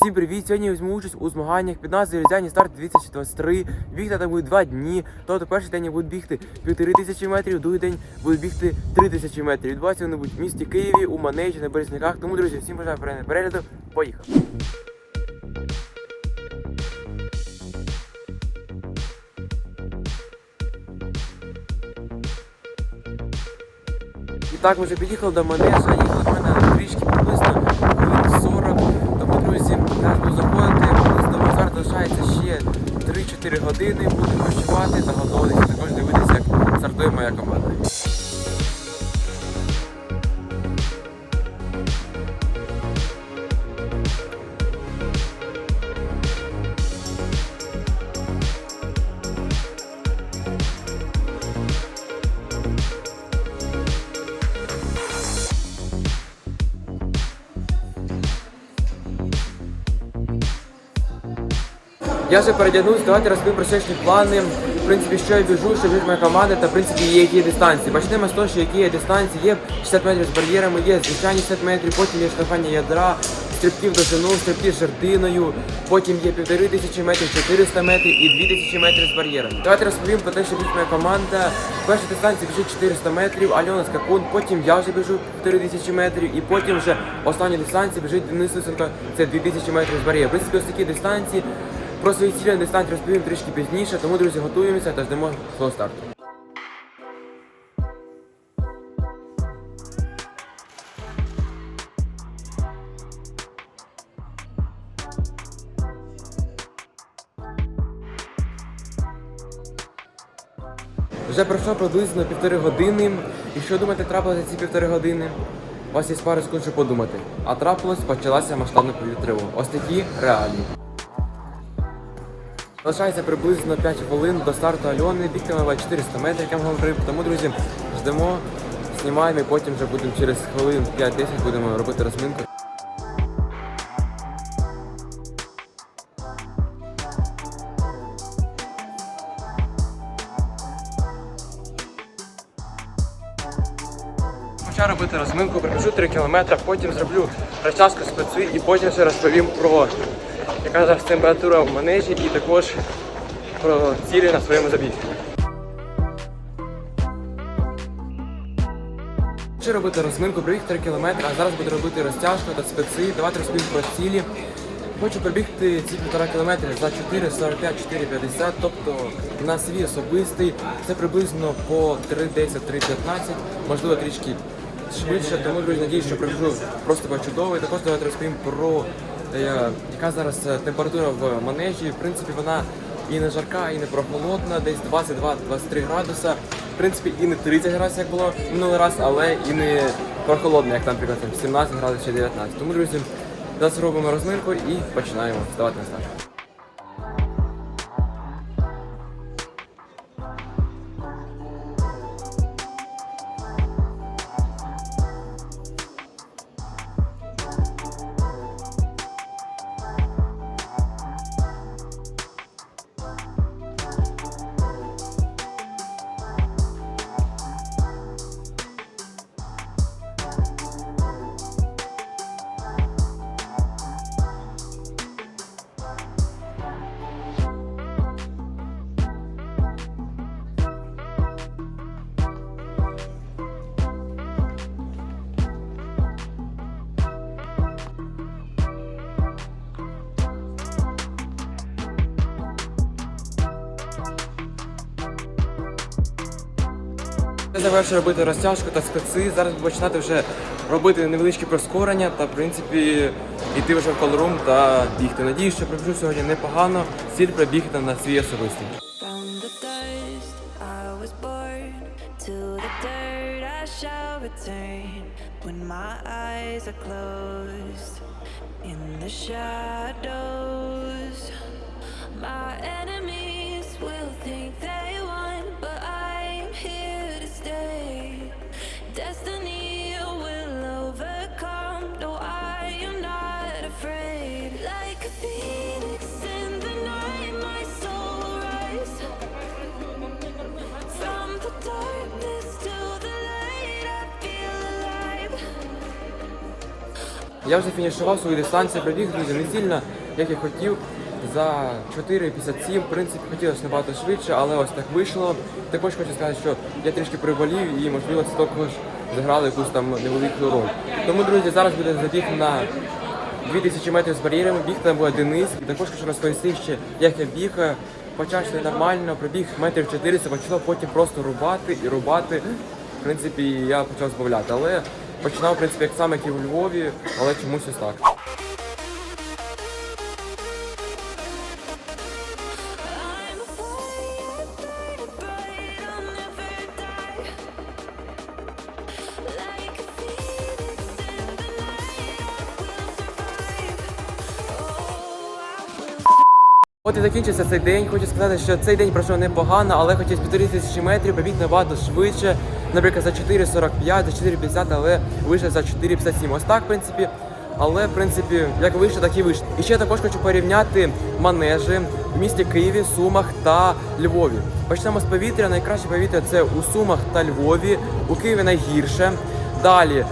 Всім привіт! Сьогодні я візьму участь у змаганнях під назвою Різдвяні старт 2023. Бігти там буде два дні. Тобто перший день я буду бігти півтори тисячі метрів, другий день буду бігти три тисячі метрів. Відбуваються вони будуть в місті Києві, у Манежі, на Березняках. Тому, друзі, всім бажаю перегляду. Поїхали! І так, ми вже під'їхали до Манежа, їхали в мене трішки приблизно хвилин 40. Тому, друзі, зараз буду заходити, приблизно базар залишається ще 3-4 години, будемо ночувати та також дивитися, як стартує моя команда. Я вже передягнувся, давайте розповім про сьогоднішні плани. В принципі, що я біжу, що біжить моя команда, та в принципі є які є дистанції. Почнемо з того, що які є дистанції, є 60 метрів з бар'єрами, є звичайні 60 метрів, потім є штовхання ядра, стрибки в довжину, стрибки з жердиною, потім є півтори тисячі метрів, 400 метрів і 2000 метрів з бар'єрами. Давайте розповім про те, що біжить моя команда. Перша дистанція біжить 400 метрів, Альона Скакун, потім я вже біжу півтори тисячі метрів, і потім вже остання дистанція біжить Денис Лисенко, це 2000 метрів з бар'єром. В принципі, ось такі дистанції. Про свої цілі на дистанції розповім трішки пізніше, тому, друзі, готуємося та ждемо свого старту. Вже пройшло приблизно півтори години. І що думаєте, трапилося ці півтори години? У вас є пару секунд, щоб подумати. А трапилось, почалася масштабна повітрява. Ось такі реалії. Залишається приблизно 5 хвилин до старту Альони, бігтиме 400 метрів, як я вам говорив. Тому, друзі, ждемо, знімаємо і потім вже будемо через хвилин 5-10 будемо робити розминку. Почав робити розминку, пробіжу 3 км, потім зроблю розчаску специ і потім ще розповім про яка зараз температура в манежі і також про цілі на своєму забігі. Ще робити розминку, пробіг 3 км, а зараз буду робити розтяжку та специ. Давайте розповім про цілі. Хочу пробігти ці півтора кілометри за 4,45, 4,50, тобто на свій особистий. Це приблизно по 3,10, 3,15, можливо трішки швидше, тому друзі, надіюсь, що пробіжу просто чудово. І також давайте розповім про е, яка зараз е, температура в манежі. В принципі, вона і не жарка, і не прохолодна, десь 22-23 градуса. В принципі, і не 30 градусів, як було минулий раз, але і не прохолодна, як там, наприклад, 17 градусів чи 19. Тому, друзі, зараз робимо розминку і починаємо вставати на старт. Я завершую робити розтяжку та специ. Зараз буду починати вже робити невеличкі прискорення та, в принципі, йти вже в колорум та бігти. Надіюсь, що пробіжу сьогодні непогано. Ціль пробігти на свій особистий. I I my enemies will think they won, but I'm Я вже фінішував свою дистанцію, пробіг, друзі, не сильно, як я хотів. За 4,57, в принципі, хотілося набагато швидше, але ось так вийшло. Також хочу сказати, що я трішки приболів і, можливо, це також зіграло якусь там невелику роль. Тому, друзі, зараз буде забіг на 2000 метрів з бар'єрами, біг там буде Денис. І також хочу розповісти ще, як я біг. Почав йти нормально, пробіг метрів 400, почав потім просто рубати і рубати. В принципі, я почав збавляти. Але починав, в принципі, як саме як і у Львові, але чомусь ось так. От і закінчився цей день. Хочу сказати, що цей день пройшов непогано, але хоча з півтори тисячі метрів побіг набагато швидше. Наприклад, за 4,45, за 4,50, але вийшов за 4,57. Ось так, в принципі. Але, в принципі, як вийшло, так і вийшло. І ще також хочу порівняти манежі в місті Києві, Сумах та Львові. Почнемо з повітря. Найкраще повітря це у Сумах та Львові, у Києві найгірше. Далі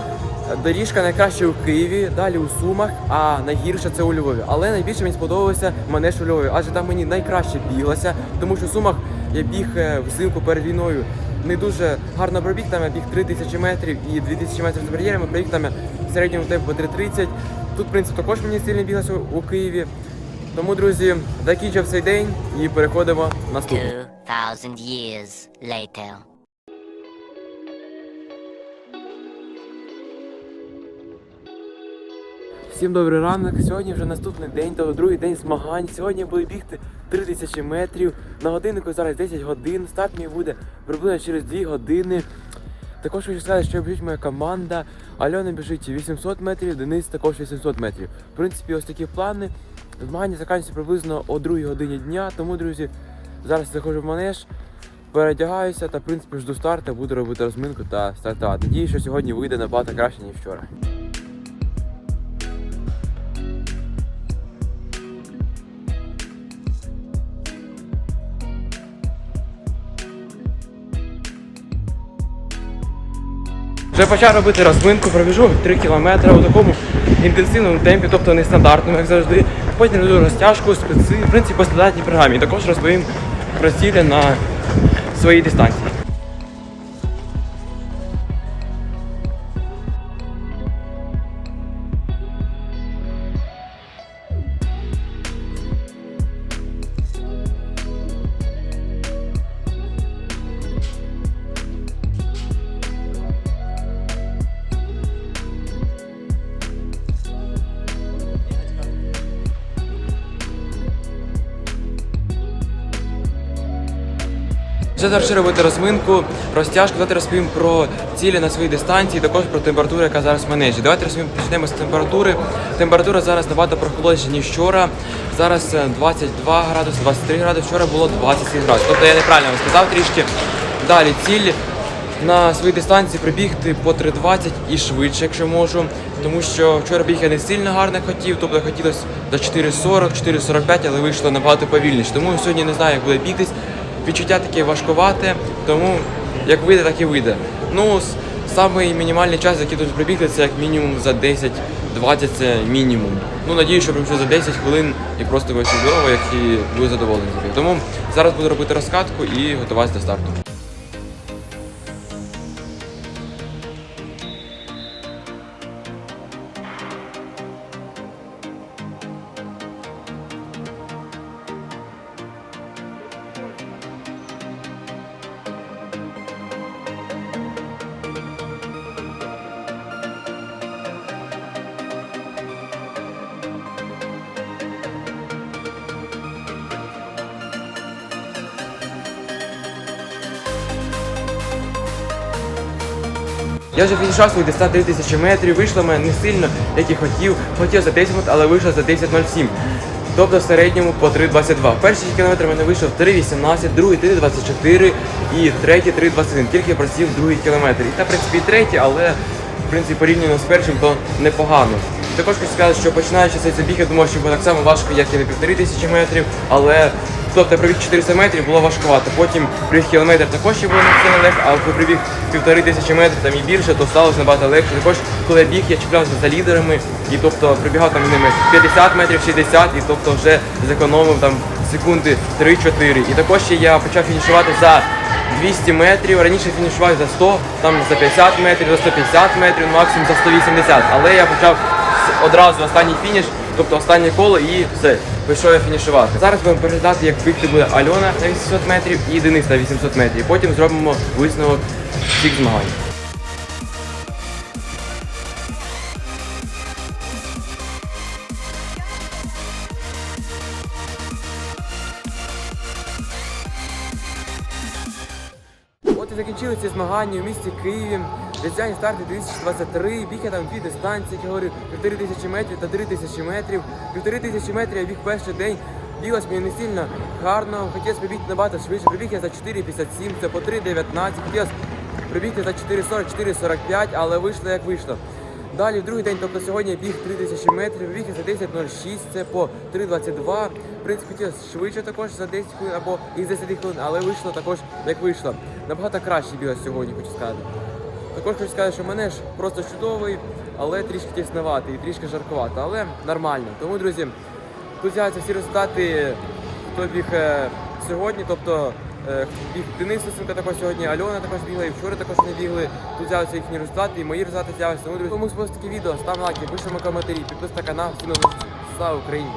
Доріжка найкраще у Києві, далі у Сумах, а найгірше це у Львові. Але найбільше мені сподобався манеж у Львові, адже там мені найкраще біглося, тому що у Сумах я біг е, взимку перед війною. Не дуже гарно пробіг, там я біг 3000 метрів і 2000 метрів з бар'єрами, пробіг там в середньому темпу 3.30. Тут, в принципі, також мені сильно біглося у Києві. Тому, друзі, закінчив цей день і переходимо на наступний. 2,000 years later. Всім добрий ранок. Сьогодні вже наступний день, то другий день змагань. Сьогодні я буду бігти 3000 метрів. На годиннику зараз 10 годин. Старт мій буде приблизно через 2 години. Також хочу сказати, що біжить моя команда. Альона біжить 800 метрів, Денис також 800 метрів. В принципі, ось такі плани. Змагання закінчуються приблизно о 2 годині дня. Тому, друзі, зараз заходжу в манеж, передягаюся та в принципі жду старту, буду робити розминку та стартувати. Надію, що сьогодні вийде набагато краще, ніж вчора. Вже почав робити розминку, пробіжу 3 кілометри у такому інтенсивному темпі, тобто нестандартному, як завжди. Потім роблю розтяжку, спеці, в принципі, по стандартній програмі. Також розповім про цілі на своїй дистанції. Вже зараз робити розминку, розтяжку. Давайте розповім про цілі на своїй дистанції, також про температуру, яка зараз в манежі. Давайте розповім, почнемо з температури. Температура зараз набагато прохолодніша, ніж вчора. Зараз е, 22 градуси, 23 градуси, вчора було 27 градусів. Тобто я неправильно вам сказав трішки. Далі ціль на своїй дистанції прибігти по 3.20 і швидше, якщо можу. Тому що вчора біг я не сильно гарно хотів, тобто хотілося до 4.40, 4.45, але вийшло набагато повільніше. Тому сьогодні не знаю, як буде бігтись. Відчуття таке важкувате, тому як вийде, так і вийде. Ну, самий мінімальний час, який тут прибігти, це як мінімум за 10-20 це мінімум. Ну, надію, що пробіжу за 10 хвилин і просто вийшло чудово, як і буду задоволений. Тому зараз буду робити розкатку і готуватися до старту. Я вже фінішував свої 103 тисячі метрів, вийшло мене не сильно, як і хотів. Хотів за 10 минут, але вийшло за 10.07. Тобто в середньому по 3.22. Перший кілометр мене вийшов 3.18, другий 3.24 і третій 3.21. Тільки просів другий кілометр. І та, в принципі, і третій, але в принципі порівняно з першим, то непогано. Також хочу сказати, що починаючи цей забіг, я думав, що буде так само важко, як і на півтори тисячі метрів, але тобто пробіг 400 метрів було важкувато. Потім пробіг кілометр також ще було не легко, а коли прибіг півтори тисячі метрів там і більше, то сталося набагато легше. Також коли я біг, я чіплявся за лідерами і тобто прибігав там з ними 50 метрів, 60, і тобто вже зекономив там секунди 3-4. І також ще я почав фінішувати за 200 метрів, раніше фінішував за 100, там за 50 метрів, за 150 метрів, максимум за 180. Але я почав одразу останній фініш, тобто останнє коло і все, пішов я фінішувати. Зараз будемо переглядати, як бігти буде Альона на 800 метрів і Денис на 800 метрів. Потім зробимо висновок всіх змагань. От і закінчили ці змагання у місті Києві. Різдвяні старти 2023. Біг я там дві дистанції, як я говорю, півтори тисячі метрів та три тисячі метрів. Півтори тисячі метрів я біг перший день. Біглось мені не сильно гарно. Хотілося прибігти набагато швидше. Прибіг я за 4,57, це по 3,19. Хотілося прибігти за 4,40, 4,45, але вийшло як вийшло. Далі, в другий день, тобто сьогодні я біг 3000 метрів, біг за 10.06, це по 3.22. В принципі, хотілося швидше також за 10 хвилин або із 10 хвилин, але вийшло також як вийшло. Набагато краще бігав сьогодні, хочу сказати. Також хочу сказати, що мене ж просто чудовий, але трішки тіснуватий і трішки жаркувато, але нормально. Тому, друзі, тут з'являються всі результати, хто біг е, сьогодні, тобто е, біг Денис Лисенко також сьогодні, Альона також бігла, і вчора також вони бігли. Тут з'являються їхні результати, і мої результати з'являються. Тому, друзі, кому сподобалось таке відео, ставте лайки, пишемо коментарі, підписуйтесь на канал, всім нових. Слава Україні!